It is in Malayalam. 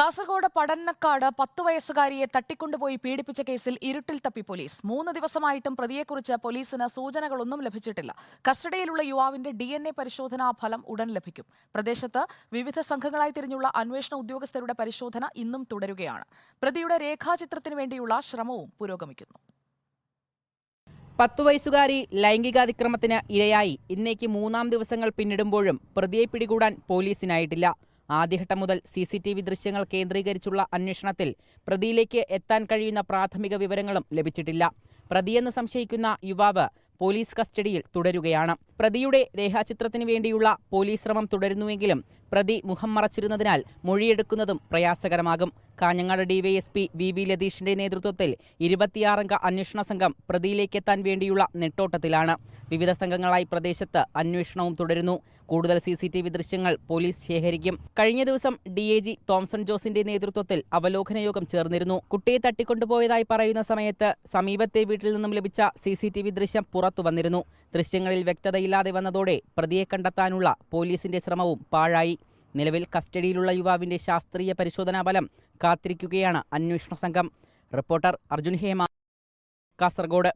കാസർഗോഡ് പടന്നക്കാട് പത്ത് വയസ്സുകാരിയെ തട്ടിക്കൊണ്ടുപോയി പീഡിപ്പിച്ച കേസിൽ ഇരുട്ടിൽ തപ്പി പോലീസ്. മൂന്ന് ദിവസമായിട്ടും പ്രതിയെക്കുറിച്ച് പോലീസിന് സൂചനകളൊന്നും ലഭിച്ചിട്ടില്ല. കസ്റ്റഡിയിലുള്ള യുവാവിന്റെ ഡി എൻ എ പരിശോധനാ ഫലം ഉടൻ ലഭിക്കും. പ്രദേശത്ത് വിവിധ സംഘങ്ങളായി തിരിഞ്ഞുള്ള അന്വേഷണ ഉദ്യോഗസ്ഥരുടെ പരിശോധന ഇന്നും തുടരുകയാണ്. പ്രതിയുടെ രേഖാചിത്രത്തിന് വേണ്ടിയുള്ള ശ്രമവും പുരോഗമിക്കുന്നു. പത്തു വയസ്സുകാരി ലൈംഗികാതിക്രമത്തിന് ഇരയായി. ഇന്നേക്ക് മൂന്നാം ദിവസങ്ങൾ പിന്നിടുമ്പോഴും പ്രതിയെ പിടികൂടാൻ പോലീസിനായിട്ടില്ല. ആദ്യഘട്ടം മുതൽ സി സി ടി വി ദൃശ്യങ്ങൾ കേന്ദ്രീകരിച്ചുള്ള അന്വേഷണത്തിൽ പ്രതിയിലേക്ക് എത്താൻ കഴിയുന്ന പ്രാഥമിക വിവരങ്ങളും ലഭിച്ചിട്ടില്ല. പ്രതിയെന്ന് സംശയിക്കുന്ന യുവാവ് പോലീസ് കസ്റ്റഡിയിൽ തുടരുകയാണ്. പ്രതിയുടെ രേഖാചിത്രത്തിന് വേണ്ടിയുള്ള പോലീസ് ശ്രമം തുടരുന്നുവെങ്കിലും പ്രതി മുഖം മറച്ചിരുന്നതിനാൽ മൊഴിയെടുക്കുന്നതും പ്രയാസകരമാകും. കാഞ്ഞങ്ങാട് ഡിവൈഎസ്പി വി വി ലതീഷിന്റെ നേതൃത്വത്തിൽ ഇരുപത്തിയാറംഗ അന്വേഷണ സംഘം പ്രതിയിലേക്കെത്താൻ വേണ്ടിയുള്ള നെട്ടോട്ടത്തിലാണ്. വിവിധ സംഘങ്ങളായി പ്രദേശത്ത് അന്വേഷണവും തുടരുന്നു. കൂടുതൽ സി സി ടി വി ദൃശ്യങ്ങൾ പോലീസ് ശേഖരിക്കും. കഴിഞ്ഞ ദിവസം ഡി എ ജി തോംസൺ ജോസിന്റെ നേതൃത്വത്തിൽ അവലോകന യോഗം ചേർന്നിരുന്നു. കുട്ടിയെ തട്ടിക്കൊണ്ടുപോയതായി പറയുന്ന സമയത്ത് സമീപത്തെ വീട്ടിൽ നിന്നും ലഭിച്ച സി സി ടി വി ദൃശ്യം പുറത്തു വന്നിരുന്നു. ദൃശ്യങ്ങളിൽ വ്യക്തതയില്ലാതെ വന്നതോടെ പ്രതിയെ കണ്ടെത്താനുള്ള പോലീസിന്റെ ശ്രമവും പാഴായി. നിലവിൽ കസ്റ്റഡിയിലുള്ള യുവാവിന്റെ ശാസ്ത്രീയ പരിശോധനാ ഫലം കാത്തിരിക്കുകയാണ് അന്വേഷണ സംഘം. റിപ്പോർട്ടർ അർജുൻ ഹേമ കാസർഗോഡ്.